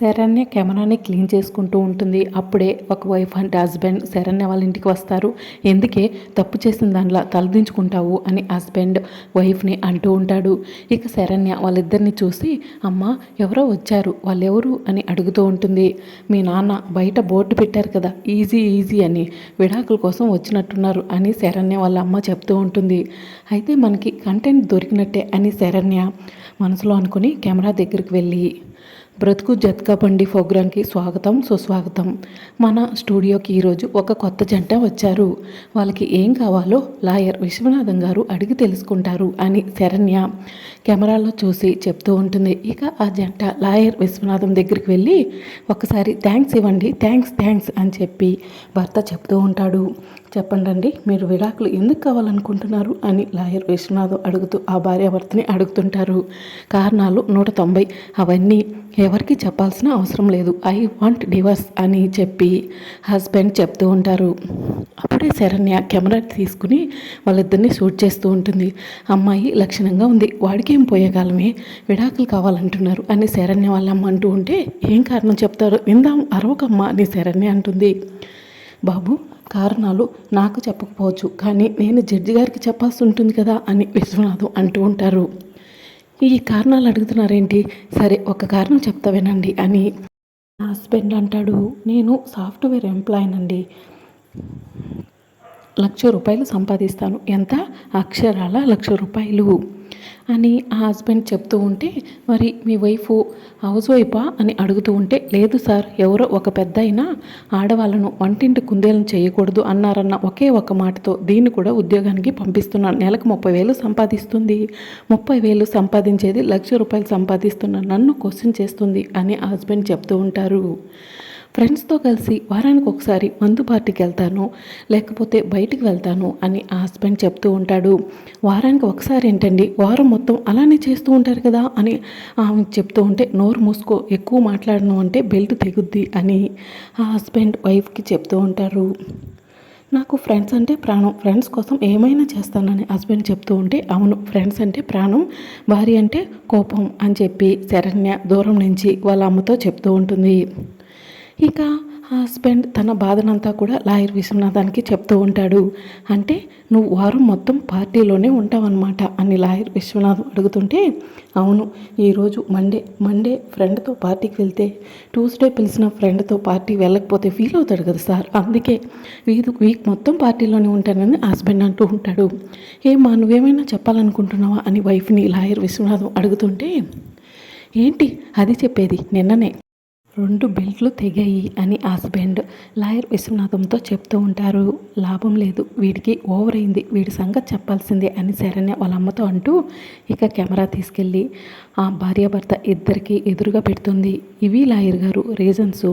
శరణ్య కెమెరాని క్లీన్ చేసుకుంటూ ఉంటుంది. అప్పుడే ఒక వైఫ్ అండ్ హస్బెండ్ శరణ్య వాళ్ళ ఇంటికి వస్తారు. ఎందుకే? తప్పు చేసిన దానిలో తలదించుకుంటావు? అని హస్బెండ్ వైఫ్ని అంటూ ఉంటాడు. ఇక శరణ్య వాళ్ళిద్దరిని చూసి అమ్మ ఎవరో వచ్చారు. వాళ్ళు ఎవరు అని అడుగుతూ ఉంటుంది. మీ నాన్న బయట బోర్డు పెట్టారు కదా ఈజీ ఈజీ అని. విడాకుల కోసం వచ్చినట్టున్నారు అని శరణ్య వాళ్ళ అమ్మ చెప్తూ ఉంటుంది. అయితే మనకి కంటెంట్ దొరికినట్టే అని శరణ్య మనసులో అనుకుని కెమెరా దగ్గరికి వెళ్ళి బ్రతుకు జత్కా బండి ప్రోగ్రాంకి స్వాగతం సుస్వాగతం. మన స్టూడియోకి ఈరోజు ఒక కొత్త జంట వచ్చారు. వాళ్ళకి ఏం కావాలో లాయర్ విశ్వనాథం గారు అడిగి తెలుసుకుంటారు అని శరణ్య కెమెరాలో చూసి చెప్తూ ఉంటుంది. ఇక ఆ జంట లాయర్ విశ్వనాథం దగ్గరికి వెళ్ళి ఒకసారి థ్యాంక్స్ ఇవ్వండి థ్యాంక్స్ థ్యాంక్స్ అని చెప్పి భర్త చెప్తూ ఉంటాడు. చెప్పండి మీరు విడాకులు ఎందుకు కావాలనుకుంటున్నారు అని లాయర్ విశ్వనాథం అడుగుతూ ఆ భార్యాభర్తని అడుగుతుంటారు. కారణాలు నూట తొంభై. అవన్నీ ఎవరికి చెప్పాల్సిన అవసరం లేదు. ఐ వాంట్ డివర్స్ అని చెప్పి హస్బెండ్ చెప్తూ ఉంటారు. అప్పుడే శరణ్య కెమెరా తీసుకుని వాళ్ళిద్దరిని షూట్ చేస్తూ ఉంటుంది. అమ్మాయి లక్షణంగా ఉంది. వాడికి ఏం పోయేకాలమే? విడాకులు కావాలంటున్నారు అని శరణ్య వాళ్ళమ్మ అంటూ ఉంటే ఏం కారణం చెప్తారు? విందాం అరవకమ్మ అని శరణ్య అంటుంది. బాబు కారణాలు నాకు చెప్పకపోవచ్చు కానీ నేను జడ్జి గారికి చెప్పాల్సి ఉంటుంది కదా అని విశ్వనాథం అంటూ ఉంటారు. ఈ కారణాలు అడుగుతున్నారేంటి? సరే ఒక కారణం చెప్తా వినండి అని నా హస్బెండ్ అంటాడు. నేను సాఫ్ట్వేర్ ఎంప్లాయీనండి లక్ష రూపాయలు సంపాదిస్తాను. ఎంత? అక్షరాల లక్ష రూపాయలు. అని ఆ హస్బెండ్ చెప్తూ ఉంటే మరి మీ వైఫ్ హౌస్ వైఫా అని అడుగుతూ ఉంటే లేదు సార్ ఎవరో ఒక పెద్ద అయినా ఆడవాళ్ళను వంటింటి కుందేలను చేయకూడదు అన్నారన్న ఒకే ఒక మాటతో దీన్ని కూడా ఉద్యోగానికి పంపిస్తున్నాను. నెలకు ముప్పై వేలు సంపాదిస్తుంది. ముప్పై వేలు సంపాదించేది లక్ష రూపాయలు సంపాదిస్తున్న నన్ను క్వశ్చన్ చేస్తుంది అని హస్బెండ్ చెప్తూ ఉంటారు. ఫ్రెండ్స్తో కలిసి వారానికి ఒకసారి మందు పార్టీకి వెళ్తాను లేకపోతే బయటికి వెళ్తాను అని ఆ హస్బెండ్ చెప్తూ ఉంటాడు. వారానికి ఒకసారి ఏంటండి వారం మొత్తం అలానే చేస్తూ ఉంటారు కదా అని ఆమె చెప్తూ ఉంటే నోరు మూసుకో ఎక్కువ మాట్లాడను అంటే బెల్ట్ తెగుద్ది అని ఆ హస్బెండ్ వైఫ్కి చెప్తూ ఉంటారు. నాకు ఫ్రెండ్స్ అంటే ప్రాణం ఫ్రెండ్స్ కోసం ఏమైనా చేస్తానని హస్బెండ్ చెప్తూ ఉంటే అవును ఫ్రెండ్స్ అంటే ప్రాణం భార్య అంటే కోపం అని చెప్పి శరణ్య దూరం నుంచి వాళ్ళ అమ్మతో చెప్తూ ఉంటుంది. ఇక హస్బెండ్ తన బాధనంతా కూడా లాయర్ విశ్వనాథానికి చెప్తూ ఉంటాడు. అంటే నువ్వు వారం మొత్తం పార్టీలోనే ఉంటావన్నమాట అని లాయర్ విశ్వనాథం అడుగుతుంటే అవును ఈరోజు మండే మండే ఫ్రెండ్తో పార్టీకి వెళ్తే ట్యూస్డే పిలిచిన ఫ్రెండ్తో పార్టీ వెళ్ళకపోతే ఫీల్ అవుతాడు కదా సార్. అందుకే వీధు వీక్ మొత్తం పార్టీలోనే ఉంటానని హస్బెండ్ అంటూ ఉంటాడు. ఏమా నువ్వేమైనా చెప్పాలనుకుంటున్నావా అని వైఫ్ని లాయర్ విశ్వనాథం అడుగుతుంటే ఏంటి అది చెప్పేది నిన్ననే. రెండు బెల్ట్లు తెగాయి అని హస్బెండ్ లాయర్ విశ్వనాథంతో చెప్తూ ఉంటారు. లాభం లేదు వీడికి ఓవర్ అయింది వీడి సంగతి చెప్పాల్సిందే అని శరణ్య వాళ్ళ అమ్మతో అంటూ ఇక కెమెరా తీసుకెళ్ళి ఆ భార్యాభర్త ఇద్దరికి ఎదురుగా పెడుతుంది. ఇవి లాయర్ గారు రీజన్స్.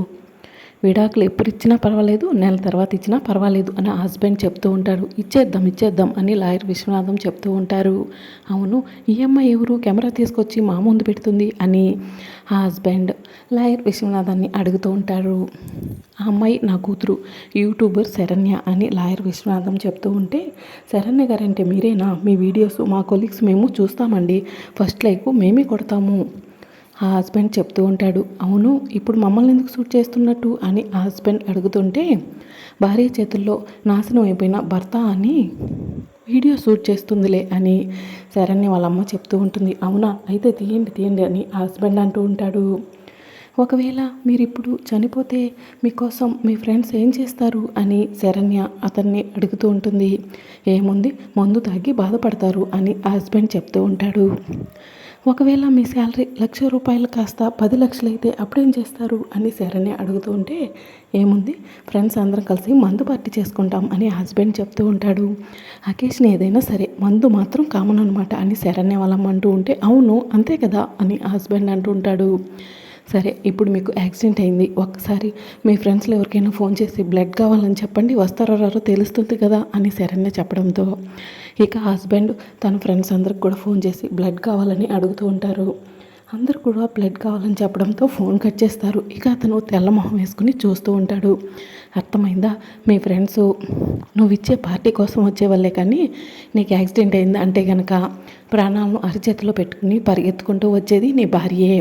విడాకులు ఎప్పుడు ఇచ్చినా పర్వాలేదు నెల తర్వాత ఇచ్చినా పర్వాలేదు అని హస్బెండ్ చెప్తూ ఉంటాడు. ఇచ్చేద్దాం ఇచ్చేద్దాం అని లాయర్ విశ్వనాథం చెప్తూ ఉంటారు. అవును ఈ అమ్మాయి ఎవరు? కెమెరా తీసుకొచ్చి మా ముందు పెడుతుంది అని హస్బెండ్ లాయర్ విశ్వనాథాన్ని అడుగుతూ ఉంటారు. ఆ అమ్మాయి నా కూతురు యూట్యూబర్ శరణ్య అని లాయర్ విశ్వనాథం చెప్తూ ఉంటే శరణ్య గారంటే మీరేనా? మీ వీడియోస్ మా కొలీగ్స్ మేము చూస్తామండి. ఫస్ట్ లైక్ మేమే కొడతాము. ఆ హస్బెండ్ చెప్తూ ఉంటాడు అవును ఇప్పుడు మమ్మల్ని ఎందుకు షూట్ చేస్తున్నట్టు? అని ఆ హస్బెండ్ అడుగుతుంటే భార్య చేతుల్లో నాశనం అయిపోయిన భర్త అని వీడియో షూట్ చేస్తుందిలే అని శరణ్య వాళ్ళ అమ్మ చెప్తూ ఉంటుంది. అవునా అయితే తీయండి తీయండి అని ఆ హస్బెండ్ అంటూ ఉంటాడు. ఒకవేళ మీరు ఇప్పుడు చనిపోతే మీకోసం మీ ఫ్రెండ్స్ ఏం చేస్తారు? అని శరణ్య అతన్ని అడుగుతూ ఉంటుంది. ఏముంది? మందు తాగి బాధపడతారు అని ఆ హస్బెండ్ చెప్తూ ఉంటాడు. ఒకవేళ మీ శాలరీ లక్ష రూపాయలు కాస్త పది లక్షలు అయితే అప్పుడేం చేస్తారు? అని శరణ్య అడుగుతూ ఉంటే ఏముంది? ఫ్రెండ్స్ అందరం కలిసి మందు పార్టీ చేసుకుంటాం అని హస్బెండ్ చెప్తూ ఉంటాడు. అకేషన్ ఏదైనా సరే మందు మాత్రం కామన్ అనమాట అని శరణ్య వాళ్ళం అంటూ ఉంటే అవును అంతే కదా అని హస్బెండ్ అంటూ ఉంటాడు. సరే ఇప్పుడు మీకు యాక్సిడెంట్ అయింది. ఒక్కసారి మీ ఫ్రెండ్స్లో ఎవరికైనా ఫోన్ చేసి బ్లడ్ కావాలని చెప్పండి వస్తారో రారో తెలుస్తుంది కదా అని శరణ్య చెప్పడంతో ఇక హస్బెండ్ తన ఫ్రెండ్స్ అందరికి కూడా ఫోన్ చేసి బ్లడ్ కావాలని అడుగుతూ ఉంటారు. అందరు కూడా బ్లడ్ కావాలని చెప్పడంతో ఫోన్ కట్ చేస్తారు. ఇక అతను తెల్ల మొహం వేసుకుని చూస్తూ ఉంటాడు. అర్థమైందా? మీ ఫ్రెండ్స్ నువ్వు ఇచ్చే పార్టీ కోసం వచ్చేవాళ్ళే కానీ నీకు యాక్సిడెంట్ అయింది అంటే కనుక ప్రాణాలను అరిచేతిలో పెట్టుకుని పరిగెత్తుకుంటూ వచ్చేది నీ భార్యే.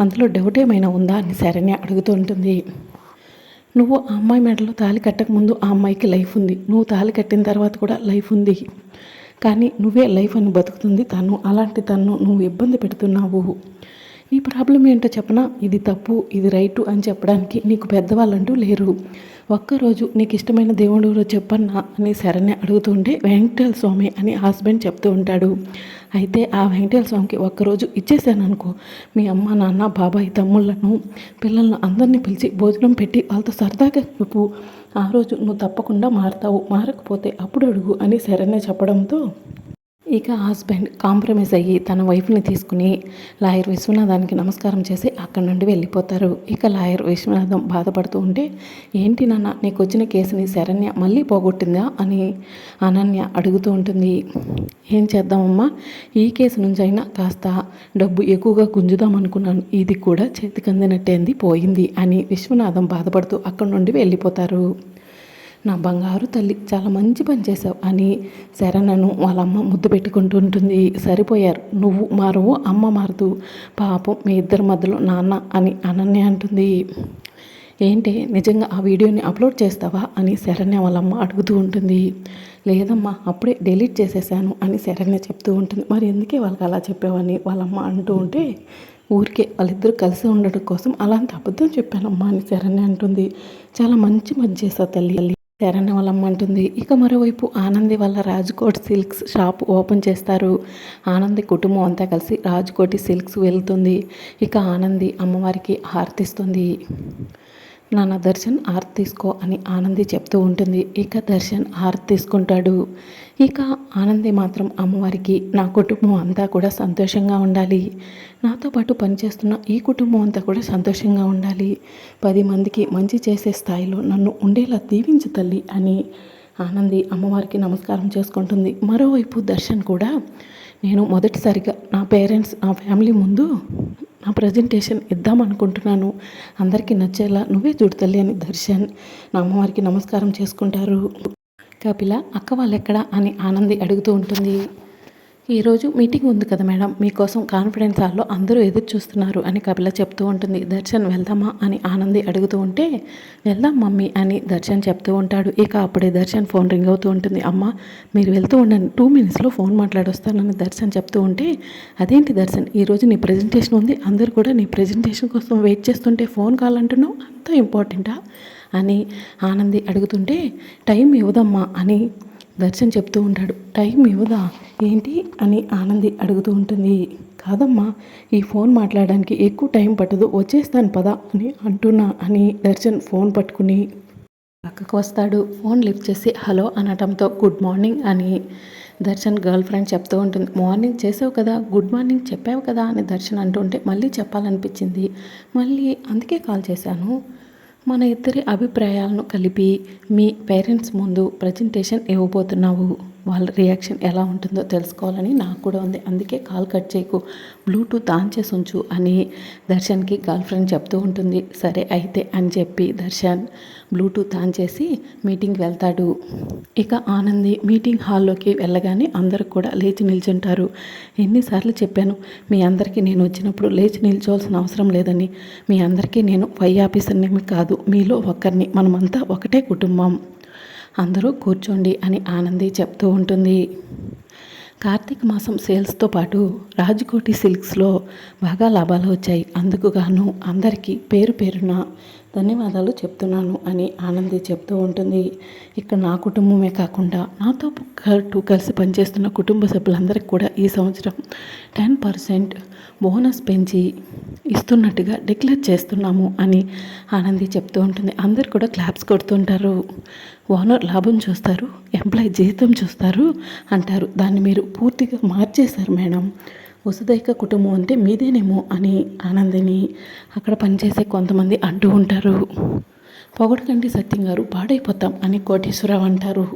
అందులో డౌట్ ఏమైనా ఉందా అని శరణ్య అడుగుతూ ఉంటుంది. నువ్వు ఆ అమ్మాయి మెడలో తాళి కట్టక ముందు ఆ అమ్మాయికి లైఫ్ ఉంది. నువ్వు తాళి కట్టిన తర్వాత కూడా లైఫ్ ఉంది. కానీ నువ్వే లైఫ్ అని బతుకుతుంది తను. అలాంటి తను నువ్వు ఇబ్బంది పెడుతున్నావు. నీ ప్రాబ్లం ఏంటో చెప్పనా? ఇది తప్పు ఇది రైటు అని చెప్పడానికి నీకు పెద్దవాళ్ళంటూ లేరు. ఒక్కరోజు నీకు ఇష్టమైన దేవుడు చెప్పన్నా అని శరణ్య అడుగుతుంటే వెంకటేశ్వర స్వామి అని హస్బెండ్ చెప్తూ ఉంటాడు. అయితే ఆ వెంకటేశ్వర స్వామికి ఒక్కరోజు ఇచ్చేసాను అనుకో మీ అమ్మ నాన్న బాబాయ్ తమ్ముళ్ళను పిల్లలను అందరినీ పిలిచి భోజనం పెట్టి వాళ్ళతో సరదాగా చెప్పు. ఆ రోజు నువ్వు తప్పకుండా మారతావు మారకపోతే అప్పుడు అడుగు అని శరణ్య చెప్పడంతో ఇక హస్బెండ్ కాంప్రమైజ్ అయ్యి తన వైఫ్ని తీసుకుని లాయర్ విశ్వనాథానికి నమస్కారం చేసి అక్కడి నుండి వెళ్ళిపోతారు. ఇక లాయర్ విశ్వనాథం బాధపడుతూ ఉంటే ఏంటి నాన్న నీకు వచ్చిన కేసుని శరణ్య మళ్ళీ పోగొట్టిందా? అని అనన్య అడుగుతూ ఉంటుంది. ఏం చేద్దామమ్మా? ఈ కేసు నుంచి అయినా కాస్త డబ్బు ఎక్కువగా గుంజుదాం అనుకున్నాను ఇది కూడా చేతికందినట్టేంది పోయింది అని విశ్వనాథం బాధపడుతూ అక్కడి నుండి వెళ్ళిపోతారు. నా బంగారు తల్లి చాలా మంచి పని చేసావు అని శరణను వాళ్ళ అమ్మ ముద్దు పెట్టుకుంటూ ఉంటుంది. సరిపోయారు. నువ్వు మారవు అమ్మ మారదు. పాపం మీ ఇద్దరి మధ్యలో నాన్న అని అనన్య అంటుంది. ఏంటి నిజంగా ఆ వీడియోని అప్లోడ్ చేస్తావా అని శరణ్య వాళ్ళమ్మ అడుగుతూ ఉంటుంది. లేదమ్మా అప్పుడే డిలీట్ చేసేసాను అని శరణ్య చెప్తూ ఉంటుంది. మరి ఎందుకే వాళ్ళకి అలా చెప్పావని వాళ్ళమ్మ అంటూ ఉంటే ఊరికే వాళ్ళిద్దరూ కలిసి ఉండడం కోసం అలాంటి అబద్ధం చెప్పానమ్మా అని శరణ్య అంటుంది. చాలా మంచి మంచి చేసావు తల్లి. శరణ్య వాళ్ళ అంటుంది ఇక మరోవైపు ఆనంది వాళ్ళ రాజ్కోట్ సిల్క్స్ షాప్ ఓపెన్ చేస్తారు. ఆనంది కుటుంబం అంతా కలిసి రాజ్కోటి సిల్క్స్ వెళ్తుంది. ఇక ఆనంది అమ్మవారికి హారతిస్తుంది. నాన్న దర్శన్ హారతి తీసుకో అని ఆనంది చెప్తూ ఉంటుంది. ఇక దర్శన్ హారతి తీసుకుంటాడు. ఇక ఆనంది మాత్రం అమ్మవారికి నా కుటుంబం అంతా కూడా సంతోషంగా ఉండాలి. నాతో పాటు పనిచేస్తున్న ఈ కుటుంబం అంతా కూడా సంతోషంగా ఉండాలి. పది మందికి మంచి చేసే స్థాయిలో నన్ను ఉండేలా దీవించు తల్లి అని ఆనంది అమ్మవారికి నమస్కారం చేసుకుంటుంది. మరోవైపు దర్శన్ కూడా నేను మొదటిసారిగా నా పేరెంట్స్ నా ఫ్యామిలీ ముందు నా ప్రజెంటేషన్ ఇద్దాం అనుకుంటున్నాను. అందరికీ నచ్చేలా నువ్వే చూడతల్లి అని దర్శన్ నా అమ్మవారికి నమస్కారం చేసుకుంటారు. కపిల అక్క వాళ్ళు ఎక్కడ అని ఆనంది అడుగుతూ ఉంటుంది. ఈరోజు మీటింగ్ ఉంది కదా మేడం. మీకోసం కాన్ఫిడెన్స్ హాల్లో అందరూ ఎదురు చూస్తున్నారు అని కపిల చెప్తూ ఉంటుంది. దర్శన్ వెళ్దామా అని ఆనంది అడుగుతూ ఉంటే వెళ్దాం మమ్మీ అని దర్శన్ చెప్తూ ఉంటాడు. ఇక అప్పుడే దర్శన్ ఫోన్ రింగ్ అవుతూ ఉంటుంది. అమ్మ మీరు వెళ్తూ ఉండండి. టూ మినిట్స్లో ఫోన్ మాట్లాడొస్తానని దర్శన్ చెప్తూ ఉంటే అదేంటి దర్శన్ ఈరోజు నీ ప్రజెంటేషన్ ఉంది. అందరూ కూడా నీ ప్రజెంటేషన్ కోసం వెయిట్ చేస్తుంటే ఫోన్ కాల్ అంటున్నావు? అంత ఇంపార్టెంటా? అని ఆనంది అడుగుతుంటే టైం ఇవ్వదమ్మా అని దర్శన్ చెప్తూ ఉంటాడు టైం ఇవ్వదా? ఏంటి? అని ఆనంది అడుగుతూ ఉంటుంది. కాదమ్మా ఈ ఫోన్ మాట్లాడడానికి ఎక్కువ టైం పట్టదు వచ్చేస్తాను పదా అని అంటున్నా అని దర్శన్ ఫోన్ పట్టుకుని పక్కకు వస్తాడు. ఫోన్ లిఫ్ట్ చేసి హలో అనటంతో గుడ్ మార్నింగ్ అని దర్శన్ గర్ల్ ఫ్రెండ్ చెప్తూ ఉంటుంది. మార్నింగ్ చేసావు కదా గుడ్ మార్నింగ్ చెప్పావు కదా అని దర్శన్ అంటుంటే మళ్ళీ చెప్పాలనిపించింది. మళ్ళీ అందుకే కాల్ చేశాను? మన ఇద్దరి అభిప్రాయాలను కలిపి మీ పేరెంట్స్ ముందు ప్రజెంటేషన్ ఇవ్వబోతున్నావు. వాళ్ళ రియాక్షన్ ఎలా ఉంటుందో తెలుసుకోవాలని నాకు కూడా ఉంది. అందుకే కాల్ కట్ చేయకు. బ్లూటూత్ ఆన్ చేసి ఉంచు అని దర్శన్కి గర్ల్ ఫ్రెండ్ చెప్తూ ఉంటుంది. సరే అయితే అని చెప్పి దర్శన్ బ్లూటూత్ ఆన్ చేసి మీటింగ్ వెళ్తాడు. ఇక ఆనంది మీటింగ్ హాల్లోకి వెళ్ళగానే అందరూ కూడా లేచి నిల్చుంటారు. ఎన్నిసార్లు చెప్పాను మీ అందరికీ నేను వచ్చినప్పుడు లేచి నిల్చోవాల్సిన అవసరం లేదని. మీ అందరికీ నేను పై ఆఫీసర్ని కాదు మీలో ఒక్కరిని మనమంతా ఒకటే కుటుంబం. అందరూ కూర్చోండి అని ఆనంది చెప్తూ ఉంటుంది. కార్తీక మాసం సేల్స్తో పాటు రాజకోటి సిల్క్స్లో బాగా లాభాలు వచ్చాయి. అందుకుగాను అందరికీ పేరు పేరున ధన్యవాదాలు చెప్తున్నాను అని ఆనంది చెప్తూ ఉంటుంది. ఇక్కడ నా కుటుంబమే కాకుండా నాతో పాటు కలిసి పనిచేస్తున్న కుటుంబ సభ్యులందరికీ కూడా ఈ సంవత్సరం టెన్ పర్సెంట్ బోనస్ పెంచి ఇస్తున్నట్టుగా డిక్లేర్ చేస్తున్నాము అని ఆనంది చెప్తూ ఉంటుంది. అందరు కూడా క్లాప్స్ కొడుతుంటారు. ఓనర్ లాభం చూస్తారు ఎంప్లాయీ జీతం చూస్తారు అంటారు. దాన్ని మీరు పూర్తిగా మార్చేశారు మేడం. వసుదైక కుటుంబం అంటే మీదేనేమో అని ఆనందిని. అక్కడ పనిచేసే కొంతమంది అంటూ ఉంటారు. పొగడకండి సత్యం గారు పాడైపోతాం అని కోటేశ్వరరావు అంటారు.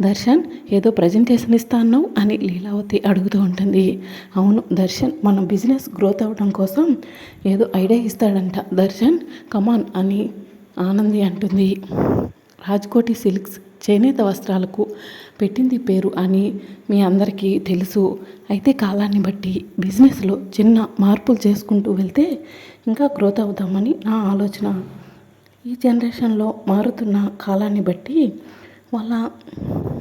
దర్శన్ ఏదో ప్రజెంటేషన్ ఇస్తా అన్నావు అని లీలావతి అడుగుతూ ఉంటుంది. అవును దర్శన్ మన బిజినెస్ గ్రోత్ అవ్వడం కోసం ఏదో ఐడియా ఇస్తాడంట. దర్శన్ కమాన్ అని ఆనంది అంటుంది. రాజ్కోటి సిల్క్స్ చేనేత వస్త్రాలకు పెట్టింది పేరు అని మీ అందరికీ తెలుసు. అయితే కాలాన్ని బట్టి బిజినెస్లో చిన్న మార్పులు చేసుకుంటూ వెళ్తే ఇంకా గ్రోత్ అవుతామని నా ఆలోచన. ఈ జనరేషన్లో మారుతున్న కాలాన్ని బట్టి వాళ్ళ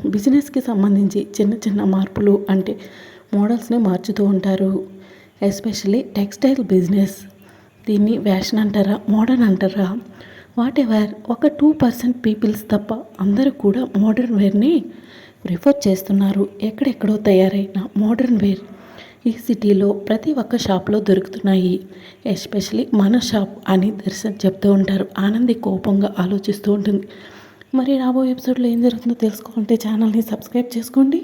బిజినెస్కి సంబంధించి చిన్న చిన్న మార్పులు అంటే మోడల్స్ని మార్చుతూ ఉంటారు. Especially textile business. దీన్ని ఫ్యాషన్ అంటారా మోడర్న్ అంటారా? వాట్ ఎవర్ ఒక టూ పర్సెంట్ పీపుల్స్ తప్ప అందరూ కూడా మోడర్న్ వేర్ని ప్రిఫర్ చేస్తున్నారు. ఎక్కడెక్కడో తయారైన మోడర్న్ వేర్ ఈ సిటీలో ప్రతి ఒక్క షాప్లో దొరుకుతున్నాయి. ఎస్పెషలీ మన షాప్ అని దర్శన్ చెప్తూ ఉంటారు. ఆనంది కోపంగా ఆలోచిస్తూ ఉంటుంది. మరి రాబోయే ఎపిసోడ్లో ఏం జరుగుతుందో తెలుసుకోవాలంటే ఛానల్ని సబ్స్క్రైబ్ చేసుకోండి.